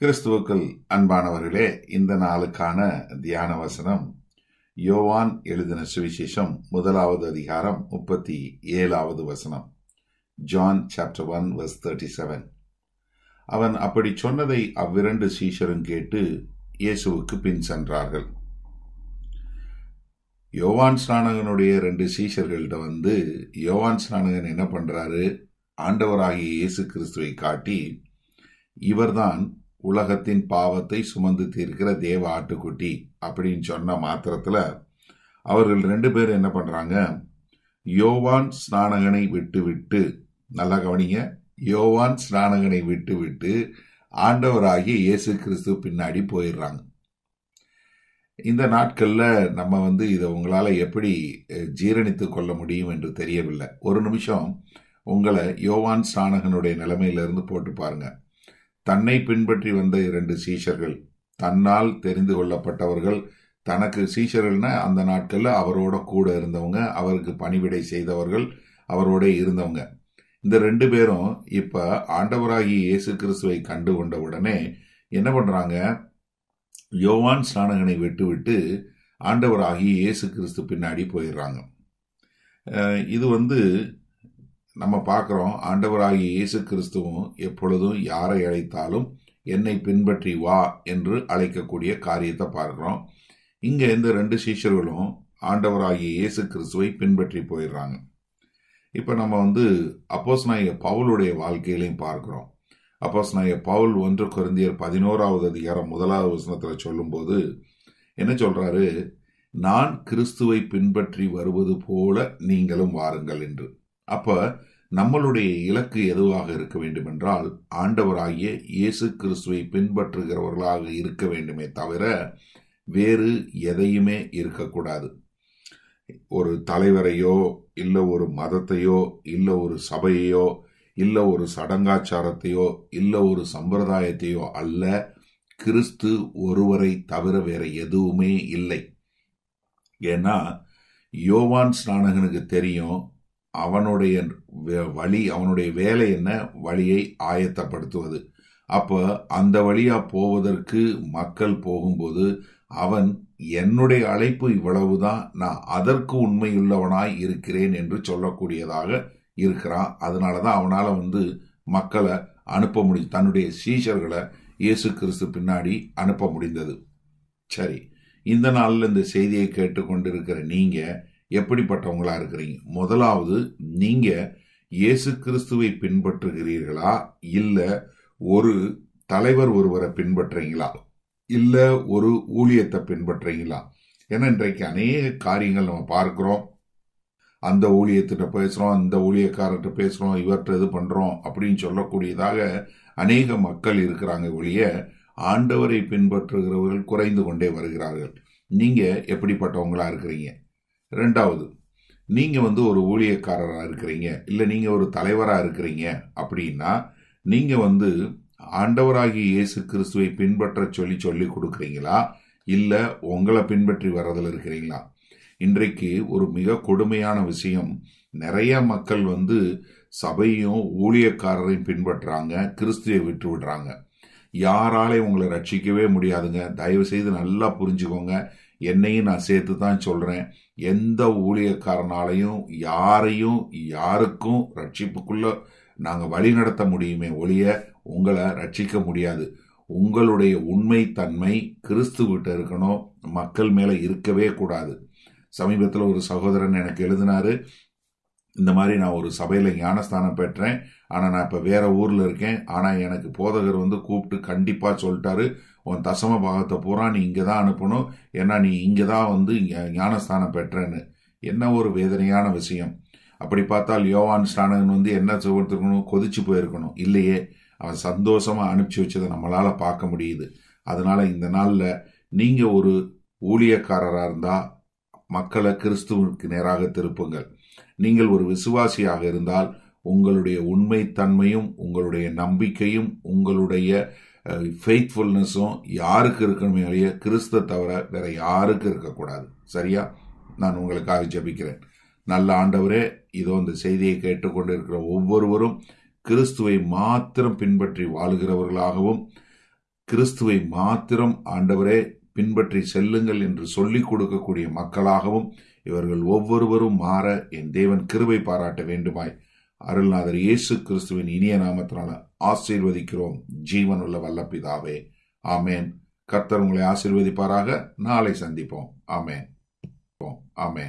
கிறிஸ்துவுக்குள் அன்பானவர்களே இந்த நாளுக்கான தியான வசனம் யோவான் எழுதின சுவிசேஷம் முதலாவது அதிகாரம் முப்பத்தி ஏழாவது வசனம். John chapter one verse thirty seven. அவன் அப்படி சொன்னதை அவ்விரண்டு சீஷரும் கேட்டு இயேசுவுக்கு பின் சென்றார்கள். யோவான் ஸ்நானகனுடைய ரெண்டு சீஷர்கள்ட்ட வந்து யோவான் ஸ்நானகன் என்ன பண்றாரு? ஆண்டவராகிய இயேசு கிறிஸ்துவை காட்டி இவர்தான் உலகத்தின் பாவத்தை சுமந்து தீர்க்கிற தேவ ஆட்டுக்குட்டி அப்படின்னு சொன்ன மாத்திரத்தில் அவர்கள் ரெண்டு பேரும் என்ன பண்ணுறாங்க யோவான் ஸ்நானகனை விட்டு விட்டு நல்லா கவனிங்க. யோவான் ஸ்நானகனை விட்டு விட்டு ஆண்டவராகிய இயேசு கிறிஸ்து பின்னாடி போயிடுறாங்க. இந்த நாட்களில் நம்ம வந்து இதை உங்களால் எப்படி ஜீரணித்து கொள்ள முடியும் என்று தெரியவில்லை. ஒரு நிமிஷம் உங்களை யோவான் ஸ்நானகனுடைய நிலைமையிலிருந்து போட்டு பாருங்கள் தன்னை பின்பற்றி வந்த இரண்டு சீஷர்கள் தன்னால் தெரிந்து கொள்ளப்பட்டவர்கள் தனக்கு சீஷர்கள்னா அந்த நாட்களில் அவரோட கூட இருந்தவங்க அவருக்கு பணிவிடை செய்தவர்கள் அவரோட இருந்தவங்க. இந்த ரெண்டு பேரும் இப்போ ஆண்டவராகி இயேசு கிறிஸ்துவை கண்டு கொண்ட உடனே என்ன பண்ணுறாங்க யோவான் ஸ்நானகனை விட்டுவிட்டு ஆண்டவராகி இயேசு கிறிஸ்து பின்னாடி போயிடுறாங்க. இது வந்து நம்ம பார்க்குறோம் ஆண்டவராகிய இயேசு கிறிஸ்துவும் எப்பொழுதும் யாரை அழைத்தாலும் என்னை பின்பற்றி வா என்று அழைக்கக்கூடிய காரியத்தை பார்க்குறோம். இங்கே இந்த ரெண்டு சீஷர்களும் ஆண்டவராகிய இயேசு கிறிஸ்துவை பின்பற்றி போயிடுறாங்க. இப்போ நம்ம வந்து அப்போஸ் நாய பவுலுடைய வாழ்க்கையிலையும் பார்க்குறோம். அப்போஸ் நாய பவுல் ஒன்று குருந்தியர் பதினோராவது அதிகாரம் முதலாவது வசனத்தில் சொல்லும்போது என்ன சொல்கிறாரு நான் கிறிஸ்துவை பின்பற்றி வருவது போல நீங்களும் வாருங்கள் என்று. அப்ப நம்மளுடைய இலக்கு எதுவாக இருக்க வேண்டுமென்றால் ஆண்டவராகிய இயேசு கிறிஸ்துவை பின்பற்றுகிறவர்களாக இருக்க வேண்டுமே தவிர வேறு எதையுமே இருக்கக்கூடாது. ஒரு தலைவரையோ இல்லை ஒரு மதத்தையோ இல்லை ஒரு சபையையோ இல்லை ஒரு சடங்காச்சாரத்தையோ இல்லை ஒரு சம்பிரதாயத்தையோ அல்ல கிறிஸ்து ஒருவரை தவிர வேற எதுவுமே இல்லை. ஏன்னா யோவான் ஸ்நானகனுக்கு தெரியும் அவனுடைய வழி அவனுடைய வேலை என்ன? வழியை ஆயத்தப்படுத்துவது. அப்ப அந்த வழியா போவதற்கு மக்கள் போகும்போது அவன் என்னுடைய அழைப்பு இவ்வளவுதான் நான் அதற்கு உண்மையுள்ளவனாய் இருக்கிறேன் என்று சொல்லக்கூடியதாக இருக்கிறான். அதனாலதான் அவனால வந்து மக்களை அனுப்ப முடியும் தன்னுடைய சீஷர்களை இயேசு கிறிஸ்து பின்னாடி அனுப்ப முடிந்தது. சரி இந்த நாளில் இந்த செய்தியை கேட்டுக்கொண்டிருக்கிற நீங்கள் எப்படிப்பட்டவங்களா இருக்கிறீங்க? முதலாவது நீங்க இயேசு கிறிஸ்துவை பின்பற்றுகிறீர்களா? இல்ல ஒரு தலைவர் ஒருவரை பின்பற்றுறீங்களா? இல்ல ஒரு ஊழியத்தை பின்பற்றுறீங்களா? ஏன்னா இன்றைக்கு அநேக காரியங்கள் நம்ம பார்க்கிறோம். அந்த ஊழியத்திட்ட பேசுறோம் அந்த ஊழியக்காரர்கிட்ட பேசுறோம் இவர்கிட்ட இது பண்றோம் அப்படின்னு சொல்லக்கூடியதாக அநேக மக்கள் இருக்கிறாங்க ஒழிய ஆண்டவரை பின்பற்றுகிறவர்கள் குறைந்து கொண்டே வருகிறார்கள். நீங்க எப்படிப்பட்டவங்களா இருக்கிறீங்க? ரெண்டாவது நீங்கள் வந்து ஒரு ஊழியக்காரராக இருக்கிறீங்க இல்லை நீங்கள் ஒரு தலைவராக இருக்கிறீங்க அப்படின்னா நீங்கள் வந்து ஆண்டவராகி இயேசு கிறிஸ்துவை பின்பற்ற சொல்லி சொல்லி கொடுக்குறீங்களா? இல்லை உங்களை பின்பற்றி வர்றதில் இருக்கிறீங்களா? இன்றைக்கு ஒரு மிக கொடுமையான விஷயம். நிறைய மக்கள் வந்து சபையும் ஊழியக்காரரையும் பின்பற்றுறாங்க கிறிஸ்துவை விட்டு விடுறாங்க. யாராலே உங்களை ரட்சிக்கவே முடியாதுங்க. தயவு செய்து நல்லா புரிஞ்சுக்கோங்க. என்னையும் நான் சேர்த்து தான் சொல்கிறேன் எந்த ஊழியக்காரனாலையும் யாரையும் யாருக்கும் ரட்சிப்புக்குள்ள நாங்கள் வழி நடத்த முடியுமே ஒழிய உங்களை ரட்சிக்க முடியாது. உங்களுடைய உண்மை தன்மை கிறிஸ்துவிட்ட இருக்கணும். மக்கள் மேலே இருக்கவே கூடாது. சமீபத்தில் ஒரு சகோதரன் எனக்கு எழுதினாரு இந்த மாதிரி நான் ஒரு சபையில் ஞானஸ்தானம் பெற்றேன். ஆனால் நான் இப்போ வேற ஊரில் இருக்கேன். ஆனால் எனக்கு போதகர் வந்து கூப்பிட்டு கண்டிப்பாக சொல்லிட்டாரு. உன் தசம பாகத்தை பூரா நீ இங்கே தான் அனுப்பணும். ஏன்னா நீ இங்கே தான் வந்து ஞானஸ்தானம் பெற்றேன்னு. என்ன ஒரு வேதனையான விஷயம். அப்படி பார்த்தால் யோவான் ஸ்டானகன் வந்து என்ன செய்வதற்கணும் கொதிச்சு போயிருக்கணும். இல்லையே. அவன் சந்தோஷமாக அனுப்பிச்சு வச்சதை நம்மளால் பார்க்க முடியுது. அதனால் இந்த நாளில் நீங்கள் ஒரு ஊழியக்காரராக இருந்தால் மக்களை கிறிஸ்துவுக்கு நேராக திருப்புங்கள். நீங்கள் ஒரு விசுவாசியாக இருந்தால் உங்களுடைய உண்மைத்தன்மையும் உங்களுடைய நம்பிக்கையும் உங்களுடைய ஃபெய்த்ஃபுல்னஸும் யாருக்கு இருக்கணுமே ஒழிய கிறிஸ்த தவிர வேற யாருக்கு இருக்கக்கூடாது. சரியா? நான் உங்களுக்காக ஜபிக்கிறேன். நல்ல ஆண்டவரே இதோ இந்த செய்தியை கேட்டுக்கொண்டு இருக்கிற ஒவ்வொருவரும் கிறிஸ்துவை மாத்திரம் பின்பற்றி வாழுகிறவர்களாகவும் கிறிஸ்துவை மாத்திரம் ஆண்டவரே பின்பற்றி செல்லுங்கள் என்று சொல்லிக் கொடுக்கக்கூடிய மக்களாகவும் இவர்கள் ஒவ்வொருவரும் மாற என் தேவன் கிருபை பாராட்ட வேண்டுமாய். அருள்நாதர் இயேசு கிறிஸ்துவின் இனிய நாமத்தினால ஆசீர்வதிக்கிறோம். ஜீவனுள்ள வல்லப்பிதாவே. ஆமேன். கர்த்தர் உங்களை ஆசீர்வதிப்பாராக. நாளை சந்திப்போம். ஆமேன். ஆமேன்.